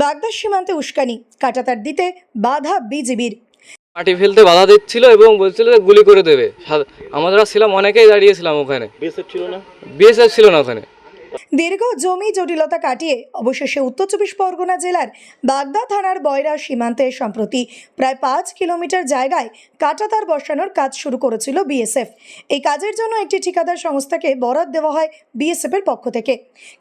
বাগদার সীমান্তে উস্কানি কাটাতার দিতে বাধা বিজিবির। মাটি ফেলতে বাধা দিচ্ছিল এবং বলছিল যে গুলি করে দেবে। আমাদের আমরা ছিলাম অনেকেই দাঁড়িয়েছিলাম ওখানে। বিএসএফ ছিল না? বিএসএফ ছিল না ওখানে। দীর্ঘ জমি জটিলতা কাটিয়ে অবশেষে উত্তর চব্বিশ পরগনা জেলার বাগদা থানার বয়রা সীমান্তে সম্প্রতি প্রায় পাঁচ কিলোমিটার জায়গায় কাটাতার বসানোর কাজ শুরু করেছিল বিএসএফ। এই কাজের জন্য একটি ঠিকাদার সংস্থাকে বরাদ দেওয়া হয় বিএসএফের পক্ষ থেকে।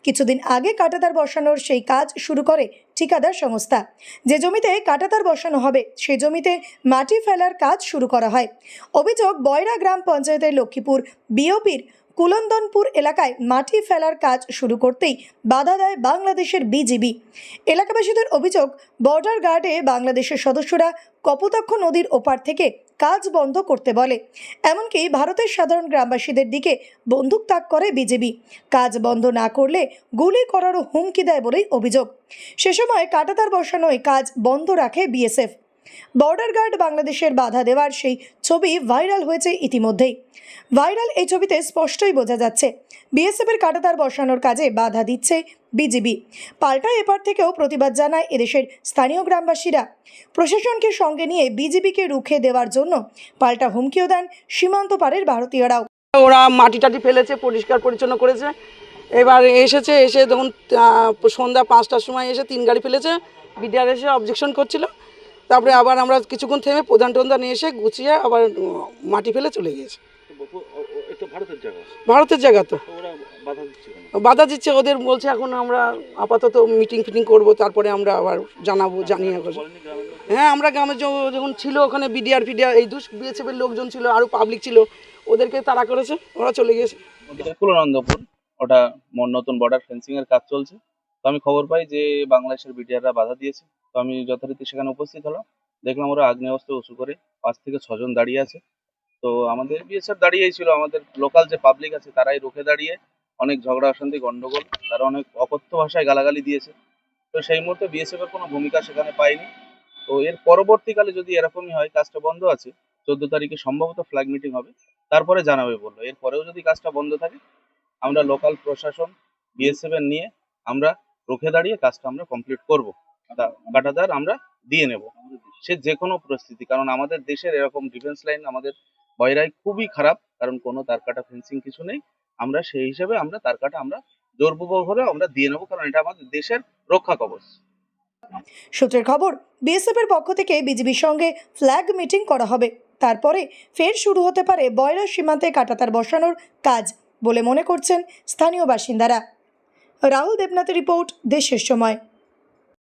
কিছুদিন আগে কাটাতার বসানোর সেই কাজ শুরু করে ঠিকাদার সংস্থা। যে জমিতে কাটাতার বসানো হবে, সে জমিতে মাটি ফেলার কাজ শুরু করা হয়। অভিযোগ, বয়রা গ্রাম পঞ্চায়েতের লক্ষ্মীপুর বিওপির কুলন্দনপুর এলাকায় মাটি ফেলার কাজ শুরু করতেই বাধা দেয় বাংলাদেশের বিজিবি। এলাকাবাসীদের অভিযোগ, বর্ডার গার্ডে বাংলাদেশের সদস্যরা কপোতাক্ষ নদীর ওপার থেকে কাজ বন্ধ করতে বলে। এমনকি ভারতের সাধারণ গ্রামবাসীদের দিকে বন্দুক তাক করে বিজেপি কাজ বন্ধ না করলে গুলি করারও হুমকি দেয় বলেই অভিযোগ। সে সময় কাটাতার বসানোয় কাজ বন্ধ রাখে বিএসএফ। বর্ডার গার্ড বাংলাদেশের বাধা দেওয়ার সেই ছবি ভাইরাল হয়েছে ইতিমধ্যেই। ভাইরাল এই ছবিতে স্পষ্টই বোঝা যাচ্ছে, বিএসএফের কাটাতার বসানোর কাজে বাধা দিচ্ছে বিজিবি। পাল্টা এপার থেকেও প্রতিবাদ জানায় এদেশের স্থানীয় গ্রামবাসীরা। প্রশাসনকে সঙ্গে নিয়ে বিজিবিকে রুখে দেওয়ার জন্য পাল্টা হুমকিও দেন সীমান্ত পারের ভারতীয়রাও। ওরা মাটি টাটি ফেলেছে, পরিষ্কার পরিচ্ছন্ন করেছে। এবার এসেছে, এসে তখন সন্ধ্যা পাঁচটার সময় এসে তিন গাড়ি ফেলেছে। বিডিআর এসে অবজেকশন করছিল। তারপরে আবার আমরা কিছুক্ষণ থেমে প্রধান টধান এসে গুছিয়ে আবার মাটি ফেলে চলে গিয়েছে। ভারতের জায়গা? তো। বাধা দিচ্ছে কেন? বাধা দিচ্ছে ওদের বলছে এখন আমরা আপাতত মিটিং ফিটিং করব তারপরে আমরা আবার জানাব জানিয়ে? হ্যাঁ আমরা গ্রামে যখন ছিল ওখানে বিডিআর ফিডিআর এই দুষ বিএসএফের লোকজন ছিল আরও পাবলিক ছিল ওদেরকে তাড়া করেছে ওরা চলে গিয়েছে। এটা ওটা নতুন বর্ডার ফেন্সিং এর কাজ চলছে। তো আমি খবর পাই যে বাংলাদেশের বিডিআররা বাধা দিয়েছে। তো আমি যথারীতি সেখানে উপস্থিত হলাম। দেখলাম ওরা আগ্নেয়াস্ত্র উঁচু করে পাঁচ থেকে ছজন দাঁড়িয়ে আছে। তো আমাদের বিএসএফ দাঁড়িয়েই ছিল। আমাদের লোকাল যে পাবলিক আছে, তারাই রুখে দাঁড়িয়ে অনেক ঝগড়া অশান্তি, গন্ডগোল, তারা অনেক অকথ্য ভাষায় গালাগালি দিয়েছে। তো সেই মুহূর্তে বিএসএফ এর কোনো ভূমিকা সেখানে পাইনি। তো এর পরবর্তীকালে যদি এরকমই হয়, কাজটা বন্ধ আছে, চোদ্দ তারিখে সম্ভবত ফ্ল্যাগ মিটিং হবে। তারপরে জানাবে বলল। এরপরেও যদি কাজটা বন্ধ থাকে, আমরা লোকাল প্রশাসন, বিএসএফ এর নিয়ে আমরা রুখে দাঁড়িয়ে কাজটা আমরা কমপ্লিট করব। কাটাদার আমরা দিয়ে নেব। সে যে কোনো পরিস্থিতি, কারণ আমাদের দেশের এরকম ডিফেন্স লাইন আমাদের বয়রাই খুবই খারাপ, কারণ কোনো তার কাটা ফেন্সিং কিছু নেই। আমরা সেই হিসেবে আমরা তার কাটা আমরা জোরপূর্বক আমরা দিয়ে নেব, কারণ এটা আমাদের দেশের রক্ষা কবচ। সূত্রের খবর বিএসএফের পক্ষ থেকে বিজিবির সঙ্গে ফ্ল্যাগ মিটিং করা হবে। তারপরে ফের শুরু হতে পারে বয়রা সীমান্তে কাটাতার বসানোর কাজ বলে মনে করছেন স্থানীয় বাসিন্দারা। রাহুল দেবনাথের রিপোর্ট দেশের সময়।